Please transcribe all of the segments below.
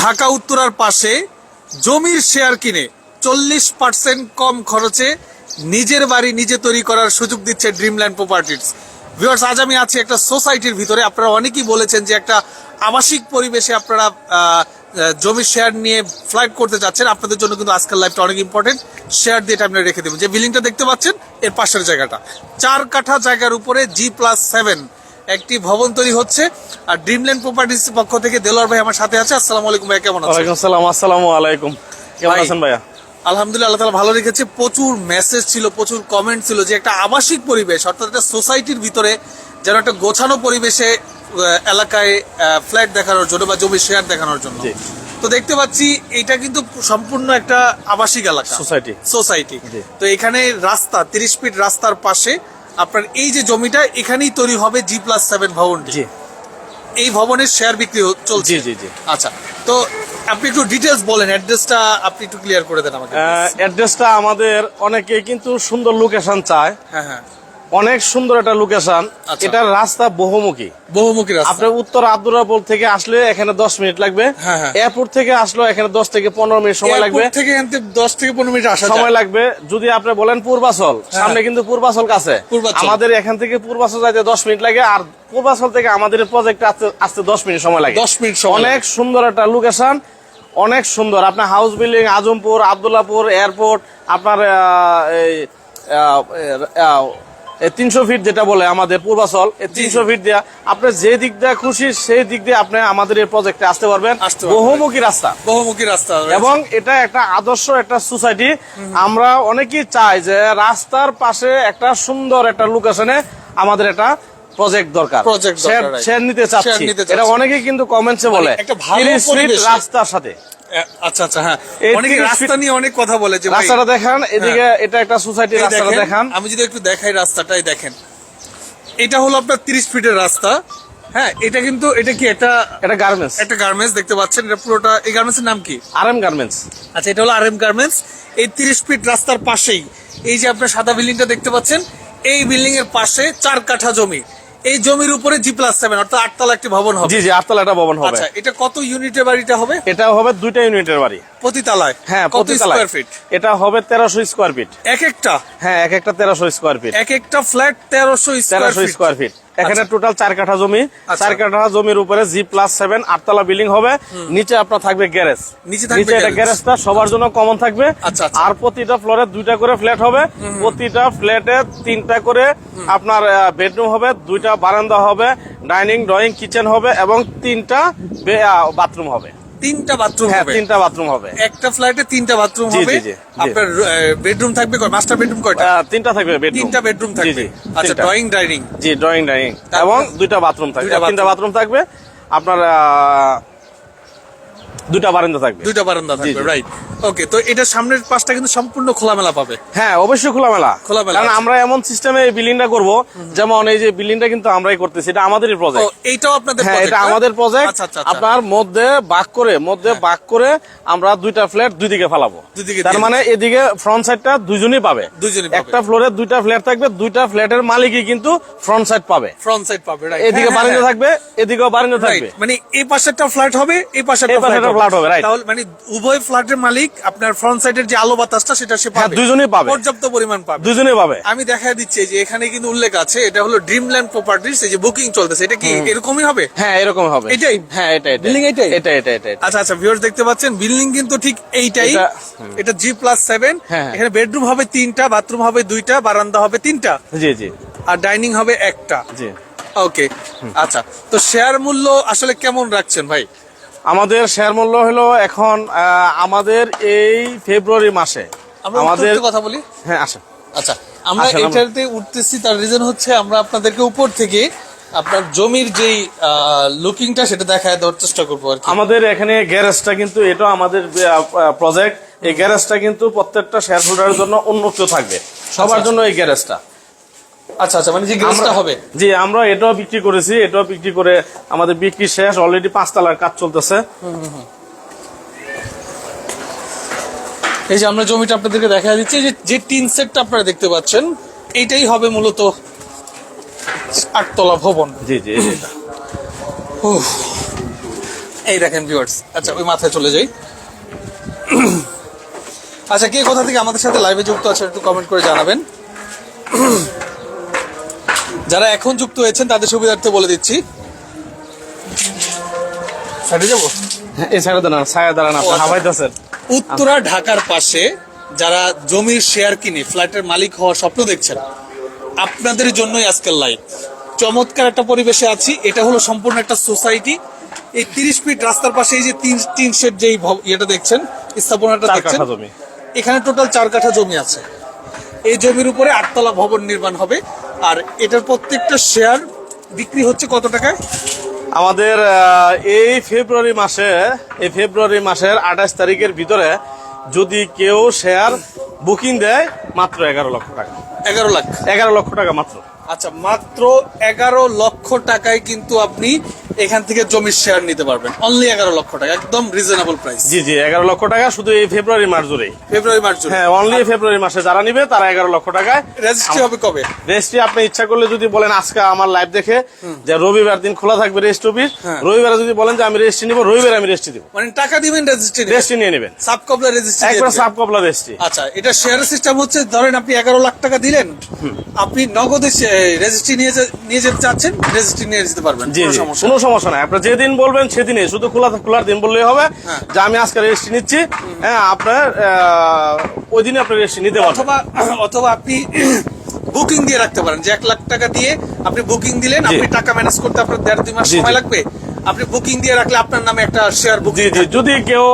ঢাকা উত্তরার পাশে জমির শেয়ার কিনে চল্লিশ পার্সেন্ট কম খরচে নিজের বাড়ি নিজে তৈরি করার সুযোগ দিচ্ছে ড্রিমল্যান্ড প্রপার্টিজ ভিউয়ার্স আজ আমি আছি একটা সোসাইটির ভিতরে। আপনারা অনেকেই বলেছেন যে একটা আবাসিক পরিবেশে আপনারা জমির শেয়ার নিয়ে ফ্লাইট করতে যাচ্ছেন। আপনাদের জন্য কিন্তু আজকাল লাইফটা অনেক ইম্পর্টেন্ট শেয়ার দিয়ে আপনারা রেখে দেবেন। যে বিল্ডিংটা দেখতে পাচ্ছেন, এর পাশের জায়গাটা। চার কাঠা জায়গার উপরে জি প্লাস সেভেন একটি ভবন তৈরি হচ্ছে। আর ড্রিমল্যান্ড প্রপার্টিজ পক্ষ থেকে দেলোয়ার ভাই আমার সাথে আছে। আসসালামু আলাইকুম ভাই কেমন আছেন? ওয়ালাইকুম সালাম আসসালামু আলাইকুম। কেমন আছেন ভাইয়া? আলহামদুলিল্লাহ আল্লাহ ভালো রেখেছে। প্রচুর মেসেজ ছিল প্রচুর কমেন্ট ছিল যে একটা আবাসিক পরিবেশ অর্থাৎ একটা সোসাইটির ভিতরে যেন একটা গোছানো পরিবেশে এলাকায় ফ্ল্যাট দেখানোর জন্য বা জমি শেয়ার দেখানোর জন্য। তো দেখতে পাচ্ছি এটা কিন্তু সম্পূর্ণ একটা আবাসিক এলাকা। সোসাইটি সোসাইটি তো এখানে রাস্তা তিরিশ ফিট রাস্তার পাশে আপনার এই যে জমিটা এখানেই তৈরি হবে জি প্লাস সেভেন ভবন জি। এই ভবনের শেয়ার বিক্রি চলছে। জি জি জি। আচ্ছা তো আপনি একটু ডিটেলস বলেন অ্যাড্রেসটা আপনি একটু ক্লিয়ার করে দেন আমাকে অ্যাড্রেসটা আমাদের অনেকে কিন্তু সুন্দর লোকেশন চায়। হ্যাঁ হ্যাঁ। অনেক সুন্দর একটা লোকেশন আচ্ছা। এটার রাস্তা বহুমুখী। বহুমুখী রাস্তা। আপনার উত্তর আব্দুরাপুর থেকে আসলে এখানে দশ মিনিট লাগবে। হ্যাঁ, হ্যাঁ। এয়ারপোর্ট থেকে আসলে এখানে দশ থেকে পনেরো মিনিট সময় লাগবে। থেকে দশ থেকে পনেরো মিনিট আসা সময় লাগবে। যদি আপনি বলেন পূর্বাচল সামনে কিন্তু পূর্বাচল কাছে। আমাদের এখান থেকে পূর্বাচল যাইতে দশ মিনিট লাগে আর পূর্বাচল থেকে আমাদের প্রজেক্ট আসতে আসতে দশ মিনিট সময় লাগে। দশ মিনিট অনেক সুন্দর একটা লোকেশন অনেক সুন্দর। আপনার house building Azampur Abdullahpur airport আপনার তিনশো ফিট যেটা বলে আমাদের পূর্বাচল তিনশো ফিট দেওয়া আপনি যে দিক দিয়ে খুশি সেই দিক দিয়ে আপনি আমাদের এই প্রজেক্টে আসতে পারবেন। বহুমুখী রাস্তা। বহুমুখী রাস্তা এবং এটা একটা আদর্শ একটা সোসাইটি আমরা অনেকেই চাই যে রাস্তার পাশে একটা সুন্দর একটা লোকেশনে আমাদের একটা প্রজেক্ট দরকার। Share নিতে চাচ্ছি। এটা। অনেকেই কিন্তু কমেন্টসে বলে 30। রাস্তার সাথে। আচ্ছা আচ্ছা হ্যাঁ। অনেকে 30 রাস্তা নিয়ে অনেক কথা বলে যে রাস্তাটা দেখান এদিকে এটা একটা সোসাইটি রাস্তাটা দেখান আমি যদি একটু দেখাই রাস্তাটাই দেখেন। এটা হলো আপনার তিরিশ ফিটের রাস্তা। হ্যাঁ এটা কিন্তু এটা কি এটা গার্মেন্টস একটা গার্মেন্টস দেখতে পাচ্ছেন এটা পুরোটা এই গার্মেন্টস এর নাম কি? গার্মেন্টস আচ্ছা এটা হলো গার্মেন্টস এই তিরিশ ফিট রাস্তার পাশেই এই যে আপনার সাদা বিল্ডিংটা দেখতে পাচ্ছেন এই বিল্ডিং এর পাশে চার কাঠা জমি। এই জমির উপরে জি প্লাস সেভেন অর্থাৎ আটতলা একটি ভবন হবে। জি জি আটতলা একটা ভবন হবে। আচ্ছা এটা কত ইউনিটের বাড়িটা হবে? এটা হবে দুইটা ইউনিটের বাড়ি। প্রতি তালায় হ্যাঁ কত। স্কোয়ার ফিট এটা হবে তেরোশো স্কোয়ার ফিট এক একটা? হ্যাঁ এক একটা তেরোশো স্কোয়ার ফিট এক একটা ফ্ল্যাট তেরোশো তেরোশো স্কোয়ার ফিট এখানে টোটাল চার কাঠা জমি। আচ্ছা। চার কাঠা জমির উপরে জি প্লাস সেভেন আটতলা বিল্ডিং হবে। নিচে আপনার থাকবে গ্যারেজ নিচে এটা গ্যারেজটা সবার জন্য কমন থাকবে। আচ্ছা, আচ্ছা। আর প্রতিটা ফ্লোরে দুইটা করে ফ্ল্যাট হবে। প্রতিটা ফ্ল্যাটে তিনটা করে আপনার বেডরুম হবে দুইটা বারান্দা হবে ডাইনিং ড্রয়িং কিচেন হবে এবং তিনটা বাথরুম হবে। তিনটা বাথরুম হ্যাঁ হবে। তিনটা বাথরুম হবে। একটা ফ্ল্যাটে তিনটা বাথরুম হবে। আপনার বেডরুম থাকবে মাস্টার বেডরুম কয়টা? তিনটা থাকবে বেডরুম তিনটা বেডরুম থাকবে। আচ্ছা ড্রয়িং ডাইনিং জি ড্রয়িং ডাইনিং এবং দুইটা বাথরুম থাকবে। তিনটা বাথরুম থাকবে। আপনার দুইটা বারান্দা থাকবে। দুইটা বারান্দা থাকবে রাইট ওকে তো এটা সামনের পাশটা কিন্তু সম্পূর্ণ খোলামেলা পাবে। হ্যাঁ অবশ্যই খোলামেলা। খোলামেলা কারণ আমরা এমন সিস্টেমে এই বিল্ডিংটা করব যেমন এই যে বিল্ডিংটা কিন্তু আমরাই করতেছি এটা আমাদেরই প্রজেক্ট এইটাও আপনাদের হ্যাঁ এটা আমাদের প্রজেক্ট আচ্ছা আচ্ছা আচ্ছা। আপনার মধ্যে বাক করে মধ্যে বাক করে আমরা দুইটা ফ্ল্যাট দুই দিকে ফেলাবো তার মানে এদিকে ফ্রন্ট সাইডটা দুইজনই পাবে। একটা ফ্লোরে দুইটা ফ্ল্যাট থাকবে দুইটা ফ্ল্যাটের মালিকই কিন্তু ফ্রন্ট সাইড পাবে। ফ্রন্ট সাইড পাবে এদিকে বারান্দা থাকবে এদিকেও বারান্দা থাকবে। মানে এই পাশে একটা ফ্ল্যাট হবে এই পাশে এই পাশে একটা flat হবে, right. তাহলে মানে উভয় ফ্ল্যাটের মালিক আপনার ফ্রন্ট সাইডের যে আলো বাতাসটা সেটা সে হ্যাঁ পাবে। দুইজনই পাবে। পর্যাপ্ত পরিমাণ পাবে। দুজনেই পাবে। আমি দেখা দিচ্ছি যে এখানে কিন্তু উল্লেখ আছে এটা হলো ড্রিমল্যান্ড প্রপার্টিস এই যে বুকিং চলতেছে এটা কি এরকমই হবে? হ্যাঁ এরকম হবে। এটাই? হ্যাঁ এটা এটা Building এইটাই? এটা এটা এটা। আচ্ছা আচ্ছা ভিউয়ার্স দেখতে পাচ্ছেন বিল্ডিং কিন্তু ঠিক এইটাই। এটা- জি প্লাস সেভেন। এখানে বেডরুম হবে তিনটা বাথরুম হবে দুইটা বারান্দা হবে তিনটা। জি জি। আর ডাইনিং হবে একটা। জি। ওকে আচ্ছা তো শেয়ার মূল্য আসলে কেমন রাখছেন ভাই? আমাদের শেয়ার মূল্য হলো এখন আমাদের এই ফেব্রুয়ারি মাসে আমাদের কথা বলি? হ্যাঁ আসেন। আচ্ছা আমরা এটাতে উঠতেছি তার রিজন হচ্ছে আমরা আপনাদেরকে উপর থেকে আপনার জমির যেই লুকিংটা সেটা দেখায় দেওয়ার চেষ্টা করব আর আমাদের এখানে গ্যারেজটা কিন্তু এটা আমাদের প্রজেক্ট এই গ্যারেজটা কিন্তু প্রত্যেকটা শেয়ার হোল্ডারের জন্য উন্মুক্ত থাকবে। সবার জন্য এই গ্যারেজটা আচ্ছা আচ্ছা মানে যে হবে। জি আমরা এটাও বিক্রি করেছি এটাও বিক্রি করে আমাদের বিক্রি শেষ অলরেডি পাঁচতলার কাজ চলতেছে। এই যে আমরা জমিটা আপনাদেরকে দেখা দিচ্ছি যে যে টিন সেটটা আপনারা দেখতে পাচ্ছেন এইটাই হবে মূলত আটতলা ভবন। জি জি। এই দেখেন ভিউয়ার্স আচ্ছা ওই মাথায় চলে যাই। আচ্ছা কে কোথা থেকে আমাদের সাথে লাইভে যুক্ত আছে একটু কমেন্ট করে জানাবেন। যারা এখন যুক্ত হয়েছেন তাদের সুবিধার্থে বলে দিচ্ছি। সাইডে যাব? এই সাইডে দাঁড়ান সাইডে দাঁড়ান আপনি আচ্ছা। উত্তরা ঢাকার পাশে যারা জমির শেয়ার কিনে ফ্ল্যাটের মালিক হওয়ার স্বপ্ন দেখছেন আপনাদের জন্যই আজকের লাইভ চমৎকার একটা পরিবেশে আছি এটা হলো সম্পূর্ণ একটা সোসাইটি এই তিরিশ ফিট রাস্তার পাশে এই যে তিন তিন শেড যেই ইয়েটা দেখছেন স্থাপনাটা চার দেখছেন এখানে টোটাল চার কাঠা জমি আছে। এই জমির উপরে আটতলা ভবন নির্মাণ হবে। আর এটার প্রত্যেকটা শেয়ার বিক্রি হচ্ছে কত টাকায়? আমাদের এই ফেব্রুয়ারি মাসে এই ফেব্রুয়ারি মাসের আঠাশ তারিখের ভিতরে যদি কেউ শেয়ার বুকিং দেয় মাত্র এগারো লক্ষ টাকা। এগারো লাখ। এগারো লক্ষ টাকা মাত্র। আচ্ছা মাত্র এগারো লক্ষ টাকায় কিন্তু আপনি এখান থেকে জমির শেয়ার নিতে পারবেন। অনলি এগারো লক্ষ টাকা একদম রিজনেবল প্রাইস জি জি এগারো লক্ষ টাকা শুধু এই ফেব্রুয়ারি মাস জুড়েই ফেব্রুয়ারি মার্চ জুন হ্যাঁ অনলি ফেব্রুয়ারি মাসে যারা নিবে তারা এগারো লক্ষ টাকায় রেজিস্ট্রি হবে কবে? রেজিস্ট্রি আপনি ইচ্ছা করলে যদি বলেন আজকে আমার লাইভ দেখে যে রবিবার দিন খোলা থাকবে রেজিস্ট্রি অফিস। রবিবারে যদি বলেন যে আমি রেজিস্ট্রি নিবো রবিবারে আমি রেজিস্ট্রি দিব। মানে টাকা দিবেন রেজিস্ট্রি রেজিস্ট্রি নিয়ে নেবেন। সাব কবলা রেজিস্ট্রি একবার সাব রেজিস্ট্রি আচ্ছা এটা শেয়ার সিস্টেম হচ্ছে ধরেন আপনি এগারো লাখ টাকা দিলেন। আপনি নগদে রেজিস্ট্রি নিয়ে নিয়ে যেতে চাচ্ছেন রেজিস্ট্রি নিয়ে যেতে পারবেন জি কোনো সমস্যা নাই। আপনার যেদিন বলবেন শুধু খোলা খোলার দিন বললেই হবে হ্যাঁ। যে আমি আজকে রেজিস্ট্রি নিচ্ছি। হ্যাঁ আপনার ওই দিনে আপনি রেজিস্ট্রি নিতে পারবেন। অথবা অথবা আপনি বুকিং দিয়ে রাখতে পারেন যে এক লাখ টাকা দিয়ে আপনি বুকিং দিলেন আপনি টাকা ম্যানেজ করতে আপনার দেড় দুই মাস সময় লাগবে আপনি বুকিং দিয়ে রাখলে আপনার নামে একটা শেয়ার বুকিং জি যদি কেউ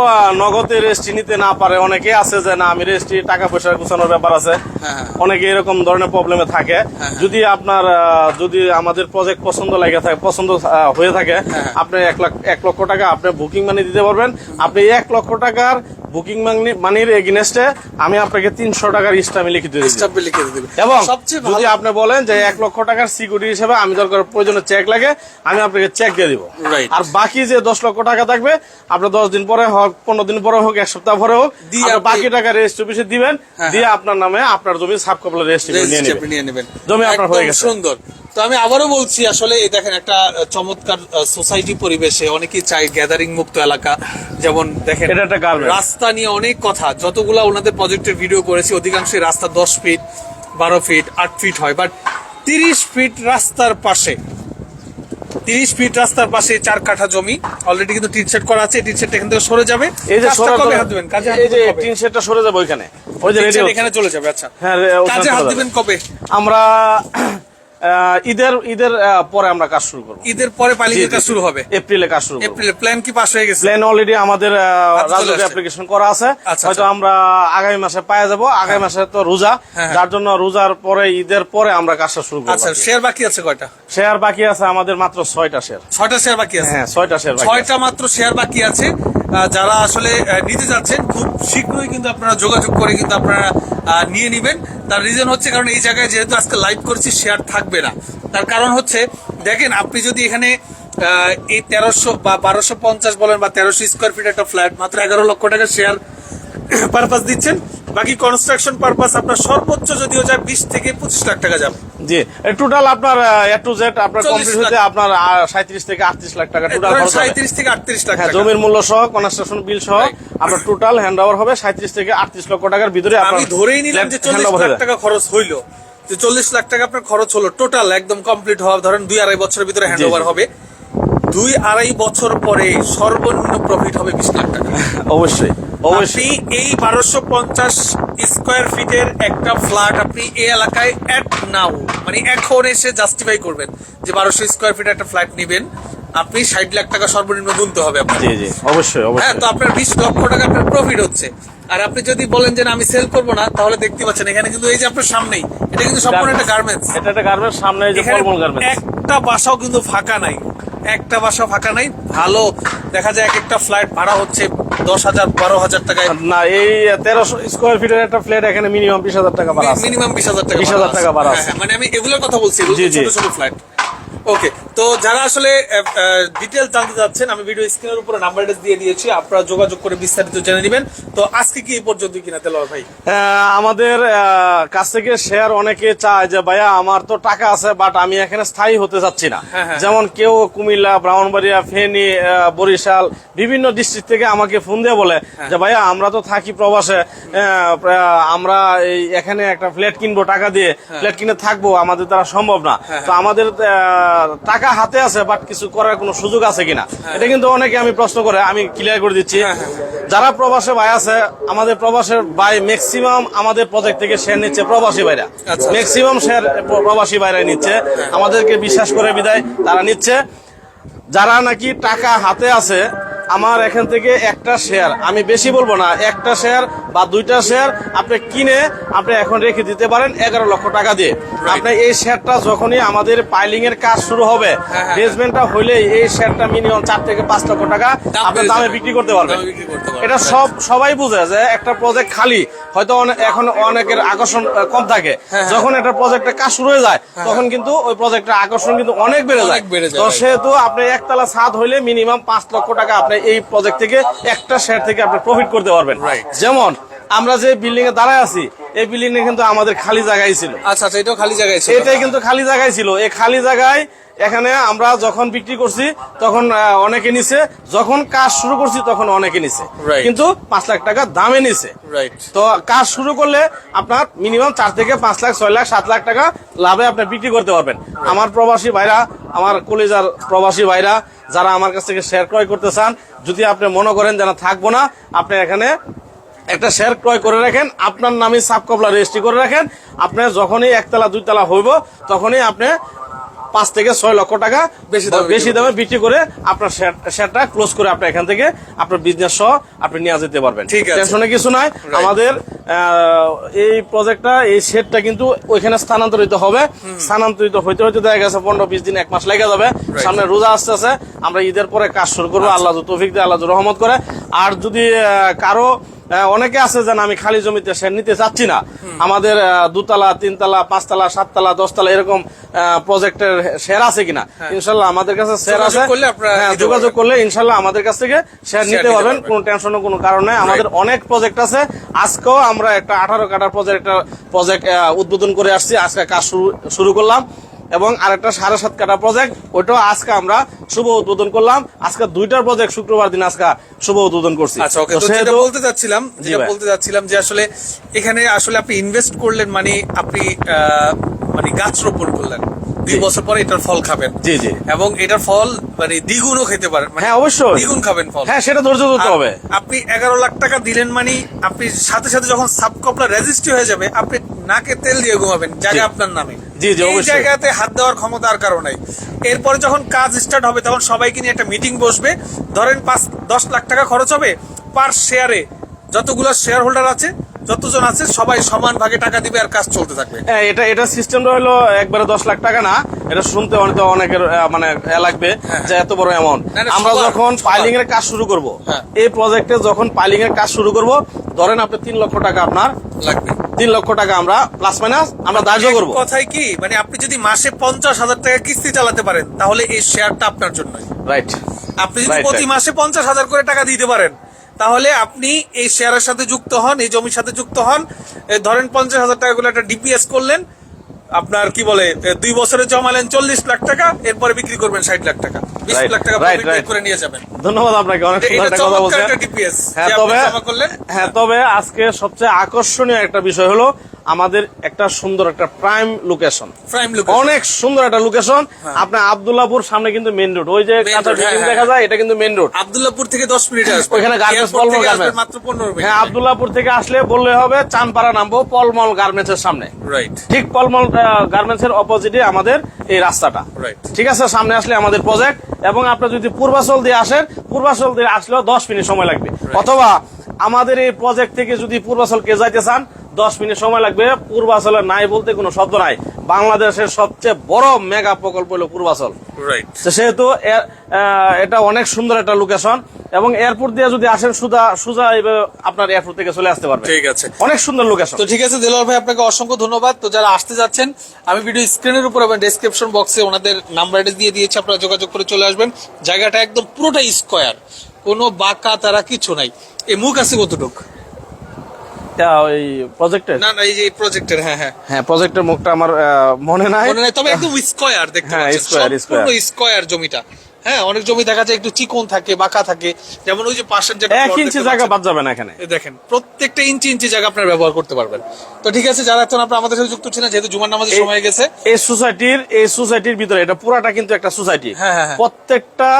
নগদে রেজিস্ট্রি নিতে না পারে অনেকে আছে যে না আমি রেজিস্ট্রি টাকা পয়সা গুছানোর ব্যাপার আছে হ্যাঁ, হ্যাঁ। অনেকে এরকম ধরনের প্রবলেমে থাকে হ্যাঁ। যদি আপনার যদি আমাদের প্রজেক্ট পছন্দ লাগে থাকে পছন্দ হয়ে থাকে। আপনি এক লাখ এক লক্ষ টাকা আপনি বুকিং মানি দিতে পারবেন আপনি এক লক্ষ টাকার বুকিং মানি মানির এগেনস্টে আমি আপনাকে তিনশো টাকার লিখিত দিয়ে স্টাম্পে লিখে দিবে। এবং যদি আপনি বলেন যে এক লক্ষ টাকার সিকিউরিটি হিসেবে আমি দরকার প্রয়োজনে চেক লাগে আমি আপনাকে চেক দিয়ে দিব। আর বাকি যে দশ লক্ষ টাকা থাকবে আপনি দশ দিন পরে হোক পনেরো দিন পরে হোক এক সপ্তাহ পরে হোক দিয়ে বাকি টাকা রেজিস্ট্রি অফিসে দিবেন হ্যাঁ, দিয়ে আপনার নামে আপনার জমি সাব কপলা রেজিস্ট্রি নিয়ে নেবেন। জমি আপনার হয়ে গেছে। সুন্দর। তো আমি আবারও বলছি আসলে এই দেখেন একটা চমৎকার সোসাইটি পরিবেশে অনেকেই চাই গ্যাদারিং মুক্ত এলাকা। যেমন দেখেন এটা একটা garment। রাস্তা নিয়ে অনেক কথা। যতগুলা ওনাদের প্রজেক্টের ভিডিও করেছি অধিকাংশই রাস্তা দশ ফিট বারো ফিট আট ফিট হয়। বাট তিরিশ ফিট রাস্তার পাশে তিরিশ ফিট রাস্তার পাশে চার কাঠা জমি। অলরেডি কিন্তু টিন সেট করা আছে টিন সেট এখান থেকে সরে যাবে। এই যে কবে হাত দিবেন? কাজে এই যে টিন সেটটা সরে যাবে ওইখানে। ওই যে এখানে চলে যাবে আচ্ছা। হ্যাঁ কাজে হাত দিবেন কবে? আমরা ঈদের ঈদের পরে আমরা কাজ শুরু করব। ঈদের পরে কাজ শুরু হবে? এপ্রিলে কাজ শুরু এপ্রিলে প্ল্যান কি পাস হয়ে গেছে? প্ল্যান অলরেডি আমাদের। অ্যাপ্লিকেশন করা আছে। আচ্ছা, হয়তো আচ্ছা। আমরা আগামী মাসে পাওয়া যাব। আগামী মাসে তো রোজা। হ্যাঁ, হ্যাঁ। যার জন্য রোজার পরে ঈদের পরে আমরা কাজটা শুরু করব আচ্ছা শেয়ার বাকি আছে কয়টা? শেয়ার বাকি আছে আমাদের মাত্র ছয়টা শেয়ার ছয়টা শেয়ার বাকি আছে? হ্যাঁ ছয়টা শেয়ার বাকি মাত্র শেয়ার বাকি আছে। যারা আসলে নিতে যাচ্ছেন খুব শীঘ্রই কিন্তু আপনারা যোগাযোগ করে কিন্তু আপনারা নিয়ে নেবেন। তার রিজন হচ্ছে কারণ এই জায়গায় যেহেতু আজকে লাইভ করছি শেয়ার থাকবে না। তার কারণ হচ্ছে, দেখেন, আপনি যদি এখানে এই তেরোশো বা বারোশো পঞ্চাশ বলেন বা তেরোশো স্কোয়ার ফিট একটা ফ্ল্যাট মাত্র এগারো লক্ষ টাকা শেয়ার পারপাস দিচ্ছেন বাকি কনস্ট্রাকশন পারপাস আপনার সর্বোচ্চ যদিও যায় বিশ থেকে পঁচিশ লাখ টাকা যাবে। জি টোটাল আপনার এ টু জেড আপনার কমপ্লিট হতে আপনার সাঁত্রিশ থেকে আটত্রিশ লাখ টাকা টোটাল। সাঁত্রিশ থেকে আটত্রিশ লাখ হ্যাঁ টাকা। জমির মূল্য সহ কনস্ট্রাকশন বিল সহ আপনার টোটাল হ্যান্ড ওভার হবে সাঁত্রিশ থেকে আটত্রিশ লক্ষ টাকার ভিতরে আমি আপনার ধরেই নিলাম যে চল্লিশ লাখ টাকা খরচ হইল। যে চল্লিশ লাখ টাকা আপনার খরচ হলো টোটাল একদম কমপ্লিট হওয়া ধরেন দুই আড়াই বছরের ভিতরে হ্যান্ড ওভার হবে। দুই আড়াই বছর পরে সর্বনিম্ন প্রফিট হবে বিশ লাখ টাকা। অবশ্যই। অবশ্যই। এই বারোশো পঞ্চাশ স্কোয়ার ফিটের একটা ফ্ল্যাট আপনি এই এলাকায় এট নাও মানে এখন এসে জাস্টিফাই করবেন যে বারোশো স্কোয়ার ফিট একটা ফ্ল্যাট নিবেন। আপনি ষাট লাখ টাকা সর্বনিম্ন গুনতে হবে আপনার জি জি অবশ্যই হ্যাঁ তো আপনার বিশ লক্ষ টাকা আপনার প্রফিট হচ্ছে। আর আপনি যদি বলেন যে আমি সেল করব না তাহলে দেখতে পাচ্ছেন এখানে কিন্তু এই যে আপনার সামনেই এটা কিন্তু সম্পূর্ণ একটা গার্মেন্টস এটা একটা গার্মেন্টস সামনে যে ফলমূল গার্মেন্টস একটা বাসাও কিন্তু ফাঁকা নাই। একটা বাসা ফাঁকা নাই ভালো। দেখা যায় এক একটা ফ্ল্যাট ভাড়া হচ্ছে দশ হাজার বারো হাজার টাকায় না এই তেরোশো স্কোয়ার ফিটের একটা ফ্ল্যাট এখানে মিনিমাম বিশ হাজার টাকা মিনিমাম বিশ হাজার টাকা 20,000 টাকা ভাড়া হ্যাঁ। হ্যাঁ, মানে আমি এগুলোর কথা বলছি। ছোট ছোট ফ্ল্যাট ওকে তো যারা আসলে ডিটেল জানতে চাচ্ছেন আমি ভিডিও স্ক্রিনের উপরে নাম্বার দিয়ে দিয়েছি আপনারা যোগাযোগ করে বিস্তারিত জেনে নেবেন। তো আজকে কি এই পর্যন্ত কিনা তেলোয়ার ভাই? আমাদের কাছ থেকে শেয়ার অনেকে চায় যে ভাইয়া আমার তো টাকা আছে বাট আমি এখানে স্থায়ী হতে চাচ্ছি না। হ্যাঁ, হ্যাঁ। যেমন কেউ কুমিল্লা ব্রাহ্মণবাড়িয়া ফেনী বরিশাল বিভিন্ন ডিস্ট্রিক্ট থেকে আমাকে ফোন দিয়ে বলে হ্যাঁ। যে ভাইয়া আমরা তো থাকি প্রবাসে আমরা এই এখানে একটা ফ্ল্যাট কিনবো টাকা দিয়ে ফ্ল্যাট কিনে থাকব আমাদের দ্বারা সম্ভব না। তো আমাদের টাকা হাতে আছে বাট কিছু করার কোনো সুযোগ আছে কিনা? এটা কিন্তু অনেকে আমি প্রশ্ন করে আমি ক্লিয়ার করে দিচ্ছি। হ্যাঁ, হ্যাঁ। যারা প্রবাসে ভাই আছে আমাদের প্রবাসের ভাই ম্যাক্সিমাম আমাদের প্রজেক্ট থেকে শেয়ার নিচ্ছে প্রবাসী ভাইরা। আচ্ছা। ম্যাক্সিমাম শেয়ার প্রবাসী ভাইরা নিচ্ছে। আমাদেরকে বিশ্বাস করে বিদায় তারা নিচ্ছে। যারা নাকি টাকা হাতে আছে আমার এখান থেকে একটা শেয়ার আমি বেশি বলব না একটা শেয়ার বা দুইটা শেয়ার আপনি কিনে আপনি এখন রেখে দিতে পারেন এগারো লক্ষ টাকা দিয়ে। আপনি এই শেয়ারটা যখনই আমাদের পাইলিং এর কাজ শুরু হবে হ্যাঁ। বেসমেন্টটা হইলেই এই শেয়ারটা মিনিমাম চার থেকে পাঁচ লক্ষ টাকা বেড়ে দামে বিক্রি করতে পারবেন। এটা সব সবাই বুঝে যে একটা প্রজেক্ট খালি হয়তো এখন অনেকের আকর্ষণ কম থাকে। হ্যাঁ, যখন একটা প্রজেক্টের কাজ শুরু হয়ে যায় তখন কিন্তু ওই প্রজেক্টের আকর্ষণ কিন্তু অনেক বেড়ে যায়। অনেক বেড়ে যায়, তো সেহেতু আপনি একতলা ছাদ হইলে মিনিমাম পাঁচ লক্ষ টাকা আপনি এই প্রজেক্ট থেকে একটা শেয়ার থেকে আপনি প্রফিট করতে পারবেন. যেমন আমরা যে বিল্ডিং এ দাঁড়ায় আছি এই বিল্ডিং এ কিন্তু আমাদের খালি জায়গায় ছিল। আচ্ছা আচ্ছা এটাও খালি জায়গায় ছিল। এটাই কিন্তু খালি জায়গায় ছিল। এই খালি জায়গায় এখানে আমরা যখন বিক্রি করছি তখন অনেকে নিছে। যখন কাজ শুরু করছি তখন অনেকে নিছে. কিন্তু পাঁচ লাখ টাকা দামে নিছে। রাইট তো কাজ শুরু করলে আপনার মিনিমাম চার থেকে পাঁচ লাখ ছয় লাখ সাত লাখ টাকা লাভে আপনি বিক্রি করতে পারবেন। আমার প্রবাসী ভাইরা আমার কলেজার প্রবাসী ভাইরা যারা আমার কাছ থেকে শেয়ার ক্রয় করতে চান যদি আপনি মনে করেন যেন থাকব না আপনি এখানে একটা শেয়ার ক্রয় করে রাখেন। আপনার নামে সাব কবলা রেজিস্ট্রি করে রাখেন। আপনি যখনই একতলা দুইতলা হইব তখনই আপনি পাঁচ থেকে ছয় লক্ষ টাকা বেশি দামে বেশি দামে বিক্রি করে আপনার শেয়ার- শেয়ারটা ক্লোজ করে আপনি এখান থেকে আপনার বিজনেস সহ আপনি নিয়ে যেতে পারবেন। ঠিক আছে। টেনশনে কিছু নাই। আমাদের এই প্রজেক্টটা এই শেডটা কিন্তু ওইখানে স্থানান্তরিত হবে। স্থানান্তরিত হইতে হইতে দেখা গেছে পনেরো বিশ দিন এক মাস লেগে যাবে। সামনে রোজা আসতে আছে আমরা ঈদের পরে কাজ শুরু করব। আচ্ছা। আল্লাহ তৌফিক দিয়ে আল্লাহ রহমত করে। আর যদি কারও অনেকে আছে যেন আমি খালি জমিতে শেয়ার নিতে চাচ্ছি না। আমাদের দুতলা তিনতলা পাঁচতলা সাততলা দশতলা এরকম প্রজেক্টের শেয়ার আছে কিনা? ইনশাল্লাহ আমাদের কাছে শেয়ার হ্যাঁ। আছে। হ্যাঁ, যোগাযোগ করলে ইনশাল্লাহ আমাদের কাছ থেকে শেয়ার নিতে পারবেন। কোনো টেনশনের কোনো কারণ। নাই আমাদের অনেক প্রজেক্ট আছে। আজকেও আমরা একটা আঠারো কাটার প্রজেক্ট প্রজেক্ট উদ্বোধন করে আসছি। আজকে কাজ শুরু শুরু করলাম। এবং আরেকটা সাড়ে সাত কাটা প্রজেক্ট ওইটাও আজকে আমরা শুভ উদ্বোধন করলাম। আজকে দুইটার প্রজেক্ট শুক্রবার দিন আজকে শুভ উদ্বোধন করছি। আচ্ছা ওকে যেটা বলতে চাচ্ছিলাম যেটা বলতে চাচ্ছিলাম যে আসলে এখানে আসলে আপনি ইনভেস্ট করলেন মানে আপনি মানে গাছ রোপণ করলেন। দুই বছর পরে এটার ফল খাবেন। জি জি। এবং এটার ফল মানে দ্বিগুণও খেতে পারেন মানে হ্যাঁ অবশ্যই। দ্বিগুণ খাবেন ফল। হ্যাঁ সেটা ধৈর্য ধরতে হবে। আপনি এগারো লাখ টাকা দিলেন মানে আপনি সাথে সাথে যখন সাবকপলা রেজিস্ট্রি হয়ে যাবে আপনি নাকে তেল দিয়ে ঘুমাবেন জায়গা আপনার নামে। জি, জি, এই। জায়গাতে হাত দেওয়ার ক্ষমতা আর কারও নাই। এরপরে যখন কাজ স্টার্ট হবে তখন সবাইকে নিয়ে একটা মিটিং বসবে। ধরেন পাঁচ দশ লাখ টাকা খরচ হবে পার শেয়ারে যতগুলো শেয়ার হোল্ডার আছে যতজন আছে সবাই সমান ভাগে টাকা দিবে আর কাজ চলতে থাকবে। হ্যাঁ এটা এটা সিস্টেমটা হলো একবারে দশ লাখ টাকা না এটা শুনতে অনেক অনেকের মানে লাগবে যে এত বড় অ্যামাউন্ট আমরা যখন। পাইলিং এর কাজ শুরু করব হ্যাঁ। এই প্রজেক্টে যখন পাইলিং এর কাজ শুরু করব ধরেন আপনি তিন লক্ষ টাকা আপনার লাগবে। তিন লক্ষ টাকা আমরা প্লাস মাইনাস আমরা ধার্য করব। কথায় কি মানে আপনি যদি মাসে পঞ্চাশ হাজার টাকা কিস্তি চালাতে পারেন তাহলে এই শেয়ারটা আপনার জন্য রাইট আপনি যদি প্রতি মাসে পঞ্চাশ হাজার করে টাকা দিতে পারেন তাহলে আপনি এই শেয়ারের সাথে যুক্ত হন এই জমির সাথে যুক্ত হন। ধরেন পঞ্চাশ হাজার টাকা করে একটা ডিপিএস করলেন আপনার কি বলে দুই বছরে জমালেন চল্লিশ লাখ টাকা এরপরে বিক্রি করবেন ষাট লাখ টাকা বিশ লাখ টাকা. করে নিয়ে যাবেন ধন্যবাদ আপনাকে অনেক সুন্দর একটা কথা বলছেন হ্যাঁ তবে। হ্যাঁ তবে আজকে সবচেয়ে আকর্ষণীয় একটা বিষয় হলো আমাদের একটা সুন্দর একটা প্রাইম লোকেশন অনেক সুন্দর একটা লোকেশন আপনার আবদুল্লাপুর সামনে কিন্তু মেন রোড ওই যে হ্যাঁ। হ্যাঁ, হ্যাঁ, দেখা যায় এটা কিন্তু মেন রোড আবদুল্লাপুর থেকে দশ মিনিট ওইখানে গার্মেন্টস পলমল হ্যাঁ আবদুল্লাপুর থেকে আসলে বললে হবে চানপাড়া নামবো পলমল গার্মেন্টস এর সামনে ঠিক পলমল গার্মেন্টস এর অপোজিটে আমাদের এই রাস্তাটা। ঠিক আছে সামনে আসলে আমাদের প্রজেক্ট এবং আপনি যদি পূর্বাচল দিয়ে আসেন পূর্বাচল দিয়ে আসলেও দশ মিনিট সময় লাগবে। অথবা আমাদের এই প্রজেক্ট থেকে যদি পূর্বাচল কে যাইতে চান দশ মিনিট সময় লাগবে। পূর্বাচলে নাই বলতে কোনো শব্দ নাই। বাংলাদেশের সবচেয়ে বড় মেগা প্রকল্প হলো পূর্বাচল। রাইট তো সেহেতু এটা অনেক সুন্দর একটা লোকেশন এবং এয়ারপোর্ট দিয়ে যদি আসেন সুদা সুজা আপনার এয়ারপোর্ট থেকে চলে আসতে পারবেন ঠিক আছে। অনেক সুন্দর লোকেশন তো ঠিক আছে দেলোয়ার ভাই আপনাকে অসংখ্য ধন্যবাদ। তো যারা আসতে যাচ্ছেন আমি ভিডিও স্ক্রিনের উপর এবং ডেসক্রিপশন বক্সে ওনাদের নাম্বার অ্যাড্রেস দিয়ে দিয়েছি আপনারা যোগাযোগ করে চলে আসবেন। জায়গাটা একদম পুরোটাই স্কোয়ার কোনো বাঁকা তারা কিছু নাই। এই মুখ আছে কতটুক? ওই প্রজেক্টের না না এই যে প্রজেক্টের হ্যাঁ হ্যাঁ। হ্যাঁ প্রজেক্টের মুখটা আমার মনে নাই। মনে নাই তবে একদম স্কয়ার দেখতে হ্যাঁ, পাচ্ছেন। স্কয়ার স্কয়ার স্কোয়ার জমিটা। হ্যাঁ অনেক জমি দেখা যায় একটু চিকন থাকে বাঁকা থাকে। যেমন ওই যে পাশের যেটা এক ইঞ্চি জায়গা বাদ যাবে না এখানে। দেখেন প্রত্যেকটা ইঞ্চি ইঞ্চি জায়গা আপনার ব্যবহার করতে পারবেন। তো ঠিক আছে যারা এখন আপনার আমাদের সাথে যুক্ত ছিলেন যেহেতু জুমার নামাজের সময় গেছে। এই সোসাইটির এই সোসাইটির ভিতরে এটা পুরাটা কিন্তু একটা সোসাইটি হ্যাঁ, হ্যাঁ, হ্যাঁ। প্রত্যেকটা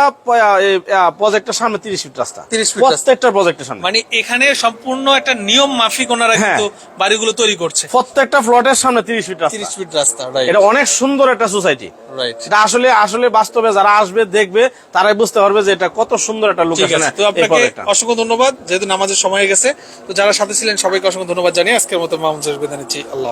প্রজেক্টের সামনে তিরিশ ফিট রাস্তা। 30 feet রাস্তা। প্রত্যেকটা প্রজেক্টের সামনে। মানে এখানে সম্পূর্ণ একটা নিয়ম মাফিক ওনারা। কিন্তু বাড়িগুলো তৈরি করছে। প্রত্যেকটা ফ্লটের সামনে তিরিশ ফিট রাস্তা। তিরিশ ফিট রাস্তা এটা অনেক সুন্দর একটা সোসাইটি রাইট এটা আসলে আসলে বাস্তবে যারা আসবে দেখবে তারাই বুঝতে পারবে যে এটা কত সুন্দর একটা লোকেশন আছে তো আপনাকে অসংখ্য ধন্যবাদ যেহেতু নামাজের সময় গেছে। তো যারা সাথে ছিলেন সবাইকে অসংখ্য ধন্যবাদ জানিয়ে আজকের মতো মামুন বিদায় নিচ্ছি। আল্লাহ